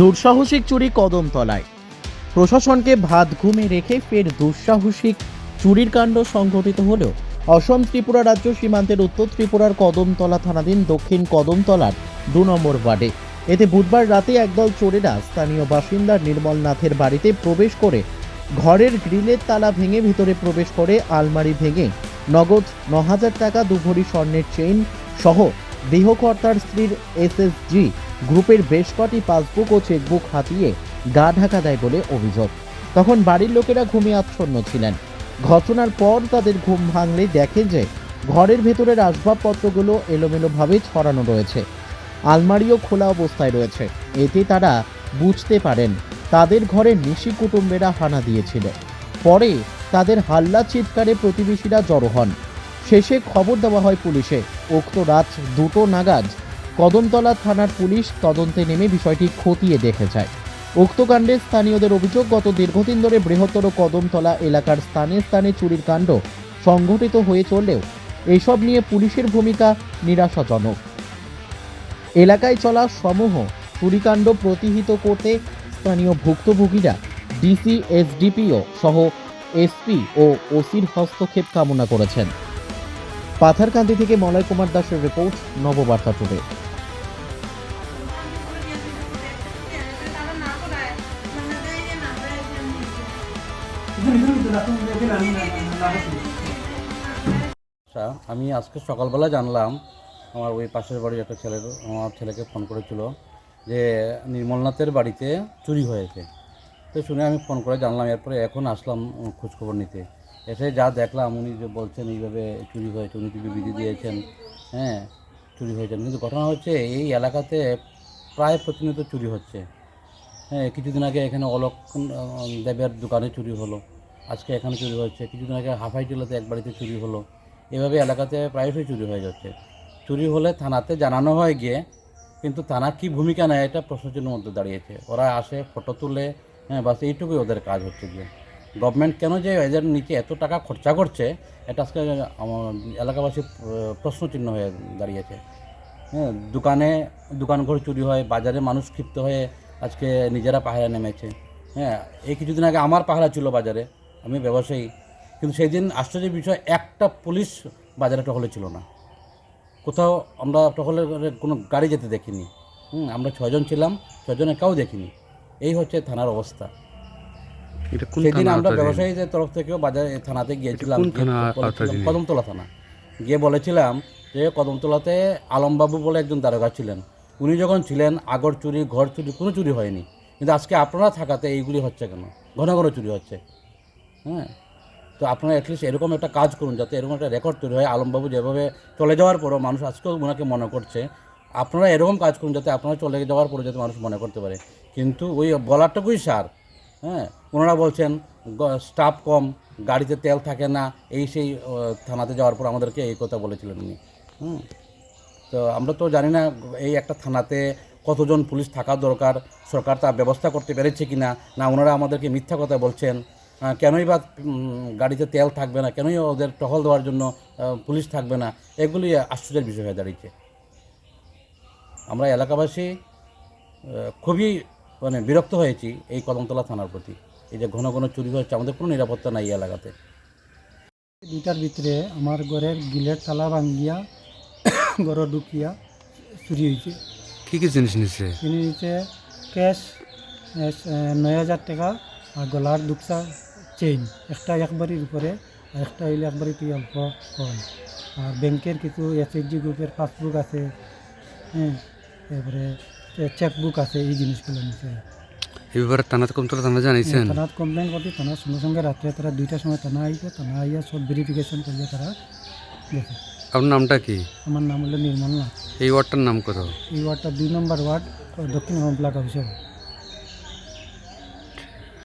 দুঃসাহসিক চুরি কদমতলায়। প্রশাসনকে ভাত ঘুমে রেখে ফের দুঃসাহসিক চুরির কাণ্ড সংঘটিত হলেও অসম ত্রিপুরা রাজ্য সীমান্তের উত্তর ত্রিপুরার কদমতলা থানাধীন দক্ষিণ কদমতলার দু নম্বর ওয়ার্ডে। এতে বুধবার রাতে একদল চোরেরা স্থানীয় বাসিন্দা নির্মল নাথের বাড়িতে প্রবেশ করে ঘরের গ্রিলের তালা ভেঙে ভিতরে প্রবেশ করে আলমারি ভেঙে নগদ ন হাজার টাকা, দুভরি স্বর্ণের চেইন সহ গৃহকর্তার স্ত্রীর এসএসজি গ্রুপের বেশ কটি পাসবুক ও চেকবুক হাতিয়ে গা ঢাকা দেয় বলে অভিযোগ। তখন বাড়ির লোকেরা ঘুমিয়ে আচ্ছন্ন ছিলেন। ঘটনার পর তাদের ঘুম ভাঙলে দেখে যে ঘরের ভেতরের আসবাবপত্রগুলো এলোমেলোভাবে ছড়ানো রয়েছে। আলমারিও খোলা অবস্থায় রয়েছে। এতে তারা বুঝতে পারেন, তাদের ঘরে নিশি কুটুম্বেরা হানা দিয়েছিল। পরে তাদের হাল্লা চিৎকারে প্রতিবেশীরা জড়ো হন। শেষে খবর দেওয়া হয় পুলিশে, উক্ত রাত দুটো নাগাদ কদমতলা থানার পুলিশ তদন্তে নেমে বিষয়টি খতিয়ে দেখে যায় উক্ত কাণ্ডে স্থানীয়দের অভিযোগ, গত দীর্ঘদিন ধরে বৃহত্তর কদমতলা এলাকার স্থানে স্থানে চুরির কাণ্ড সংঘটিত হয়ে চললেও এসব নিয়ে পুলিশের ভূমিকা নিরাশাজনক। এলাকায় চলা সমূহ চুরিকাণ্ড প্রতিহিত করতে স্থানীয় ভুক্তভোগীরা ডিসি, এসডিপিও সহ এসপি ও ওসির হস্তক্ষেপ কামনা করেছেন। পাথারকান্দি থেকে মলয় কুমার দাসের রিপোর্ট, নববার্তা টুডে। আমি আজকে সকালবেলা জানলাম, আমার ওই পাশের বাড়ির একটা ছেলের, আমার ছেলেকে ফোন করেছিল যে নির্মলনাথের বাড়িতে চুরি হয়েছে। তো শুনে আমি ফোন করে জানলাম, এরপরে এখন আসলাম খোঁজখবর নিতে। এসে যা দেখলাম, উনি যে বলছেন এইভাবে চুরি হয়েছে, উনি কি বিধি দিয়েছেন হ্যাঁ চুরি হয়েছেন। কিন্তু ঘটনা হচ্ছে, এই এলাকাতে প্রায় প্রতিনিয়ত চুরি হচ্ছে। হ্যাঁ কিছুদিন আগে এখানে অলোক দেবের দোকানে চুরি হলো। আজকে এখানে চুরি হচ্ছে কিছুদিন আগে হাফাই টিলাতে এক বাড়িতে চুরি হলো। এভাবে এলাকাতে প্রায়শই চুরি হয়ে যাচ্ছে। চুরি হলে থানাতে জানানো হয় গিয়ে, কিন্তু থানা কি ভূমিকা নেয় এটা প্রশ্নচিহ্নের মধ্যে দাঁড়িয়েছে। ওরা আসে, ফটো তুলে হ্যাঁ বাস এইটুকুই ওদের কাজ হচ্ছে গিয়ে। গভর্নমেন্ট কেন যে এদের নিচে এত টাকা খরচা করছে, এটা আজকে আমার এলাকাবাসীর প্রশ্নচিহ্ন হয়ে দাঁড়িয়েছে। হ্যাঁ দোকানে দোকান ঘর চুরি হয়, বাজারে মানুষ ক্ষিপ্ত হয়ে আজকে নিজেরা পাহারা নেমেছে। হ্যাঁ এই কিছুদিন আগে আমার পাহারা ছিল বাজারে আমি ব্যবসায়ী। কিন্তু সেই দিন আশ্চর্যের বিষয় একটা পুলিশ বাজারে টহলে ছিল না। কোথাও আমরা টহলের কোনো গাড়ি যেতে দেখিনি। হুম আমরা ছয়জন ছিলাম ছয়জনে কাউ দেখিনি। এই হচ্ছে থানার অবস্থা। সেদিন আমরা ব্যবসায়ীদের তরফ থেকেও বাজারে থানাতে গিয়েছিলাম? কদমতলা থানা। গিয়ে বলেছিলাম যে কদমতলাতে আলমবাবু বলে একজন দারোগা ছিলেন। উনি যখন ছিলেন, আগর চুরি, ঘর চুরি, কোনো চুরি হয়নি। কিন্তু আজকে আপনারা থাকাতে এইগুলি হচ্ছে কেন? ঘন ঘন চুরি হচ্ছে। হ্যাঁ? তো আপনারা অ্যাটলিস্ট এরকম একটা কাজ করুন যাতে এরকম একটা রেকর্ড তৈরি হয়। আলমবাবু যেভাবে চলে যাওয়ার পরও মানুষ আজকেও ওনাকে মনে করছে। আপনারা এরকম কাজ করুন যাতে আপনারা চলে যাওয়ার পরে যাতে মানুষ মনে করতে পারে। কিন্তু ওই বলারটুকুই সার। হ্যাঁ? ওনারা বলছেন স্টাফ কম, গাড়িতে তেল থাকে না। এই সেই থানাতে যাওয়ার পর আমাদেরকে এই কথা বলেছিলেন উনি। হুম? তো আমরা তো জানি না এই একটা থানাতে কতজন পুলিশ থাকা দরকার, সরকার তার ব্যবস্থা করতে পেরেছে কি না না ওনারা আমাদেরকে মিথ্যা কথা বলছেন। কেনই বা গাড়িতে তেল থাকবে না, কেনই ওদের টহল দেওয়ার জন্য পুলিশ থাকবে না, এগুলি আশ্চর্যের বিষয় হয়ে দাঁড়িয়েছে। আমরা এলাকাবাসী খুবই মানে বিরক্ত হয়েছি এই কদমতলা থানার প্রতি। এই যে ঘন ঘন চুরি হচ্ছে আমাদের কোনো নিরাপত্তা নাই এই এলাকাতে। দুইটার ভিতরে আমার ঘরের গিলের তালা ভাঙ্গিয়া ঘর ঢুকিয়া চুরি হয়েছে কি কি জিনিস নিছে? চুরি হয়েছে ক্যাশ নয় হাজার টাকা আর গলার দুকসা চেইন একটা একবারের উপরে আর একটা হইলে একবারে তুই অল্প কম আর ব্যাংকের কিছু এসএইচজি গ্রুপের পাসবুক আছে। হ্যাঁ তারপরে চেকবুক আছে এই জিনিসগুলো নিচে এই ব্যাপারে থানাতে কমতলা থানা জানাইছেন? থানাত কমপ্লেন করতে থানার সঙ্গে সঙ্গে রাত্রে তারা দুইটার সময় থানা আইছে থানা আইয়া সব ভেরিফিকেশন করলে তারা গেছে। আপনার নামটা কি? আমার নাম হলো নির্মল নাথ। এই ওয়ার্ডটার নাম কোথাও? এই ওয়ার্ডটা দুই নম্বর ওয়ার্ড দক্ষিণ ব্লক অফিসে